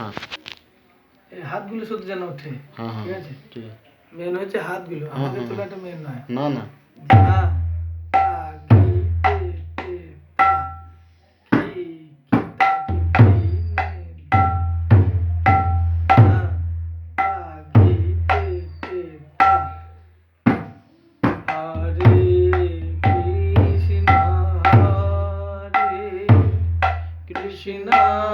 হ্যাঁ। হাতগুলো শুধু যেন ওঠে হ্যাঁ, হ্যাঁ, ঠিক আছে? মেন হচ্ছে হাতগুলো হ্যাঁ, আমাদের তো মেন নয়। না না। Krishna